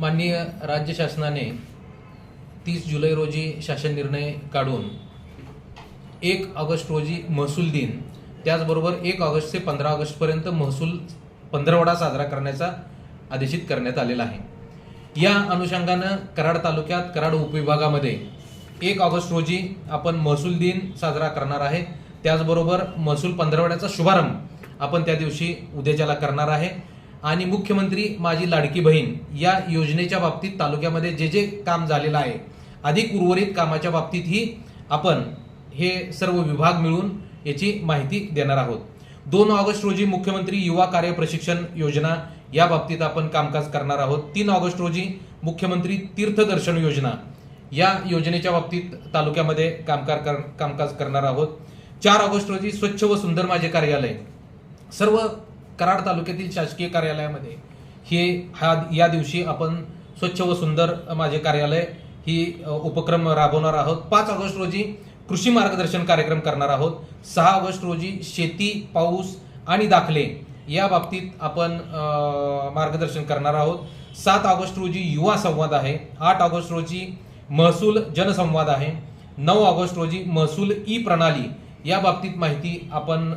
माननीय राज्य शासनाने तीस जुलै रोजी शासन निर्णय काढून एक ऑगस्ट रोजी महसूल दिन त्याचबरोबर एक ऑगस्ट ते पंधरा ऑगस्टपर्यंत महसूल पंधरवडा साजरा करण्याचा आदेशित करण्यात आलेला आहे. या अनुषंगानं कराड तालुक्यात कराड उपविभागामध्ये एक ऑगस्ट रोजी आपण महसूल दिन साजरा करणार आहे. त्याचबरोबर महसूल पंधरवड्याचा शुभारंभ आपण त्या दिवशी उद्याच्याला करणार आहे. आणि मुख्यमंत्री माझी लाडकी बहीण या योजनेच्या बाबतीत तालुक्यामध्ये जे जे काम झालेलं आहे अधिक उर्वरित कामाच्या बाबतीतही आपण हे सर्व विभाग मिळून याची माहिती देणार आहोत. दोन ऑगस्ट रोजी मुख्यमंत्री युवा कार्य प्रशिक्षण योजना या बाबतीत आपण कामकाज करणार आहोत. तीन ऑगस्ट रोजी मुख्यमंत्री तीर्थदर्शन योजना या योजनेच्या बाबतीत तालुक्यामध्ये कामकार कर कामकाज करणार आहोत. चार ऑगस्ट रोजी स्वच्छ व सुंदर माझे कार्यालय. सर्व कराड तालुक्यातील शासकीय कार्यालयामध्ये. हे हा या दिवशी आपण स्वच्छ व सुंदर माझे कार्यालय ही उपक्रम राबवणार आहोत. पाच ऑगस्ट रोजी कृषी मार्गदर्शन कार्यक्रम करणार आहोत. सहा ऑगस्ट रोजी शेती पाऊस आणि दाखले या बाबतीत आपण मार्गदर्शन करणार आहोत. सात ऑगस्ट रोजी युवा संवाद आहे. आठ ऑगस्ट रोजी महसूल जनसंवाद आहे. नऊ ऑगस्ट रोजी महसूल ई प्रणाली या बाबतीत माहिती आपण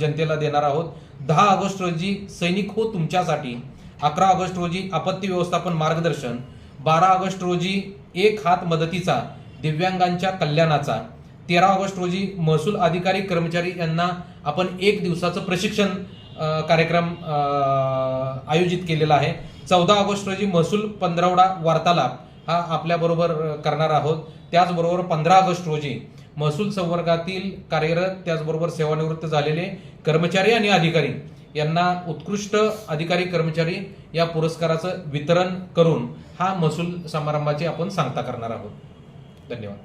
जनतेला देणार आहोत. दहा ऑगस्ट रोजी सैनिक हो तुमच्यासाठी अकरा ऑगस्ट रोजी आपत्ती व्यवस्थापन मार्गदर्शन बारा ऑगस्ट रोजी एक हात मदतीचा दिव्यांगांच्या कल्याणाचा तेरा ऑगस्ट रोजी महसूल अधिकारी कर्मचारी यांना आपण एक दिवसाचं प्रशिक्षण कार्यक्रम आयोजित केलेला आहे. चौदा ऑगस्ट रोजी महसूल पंधरवडा वार्तालाप हा आपल्याबरोबर करणार आहोत. त्याचबरोबर पंधरा ऑगस्ट रोजी महसूल संवर्गातील कार्यरत त्याचबरोबर सेवानिवृत्त झालेले कर्मचारी आणि अधिकारी यांना उत्कृष्ट अधिकारी कर्मचारी या पुरस्काराचं वितरण करून हा महसूल समारंभाची आपण सांगता करणार आहोत. धन्यवाद.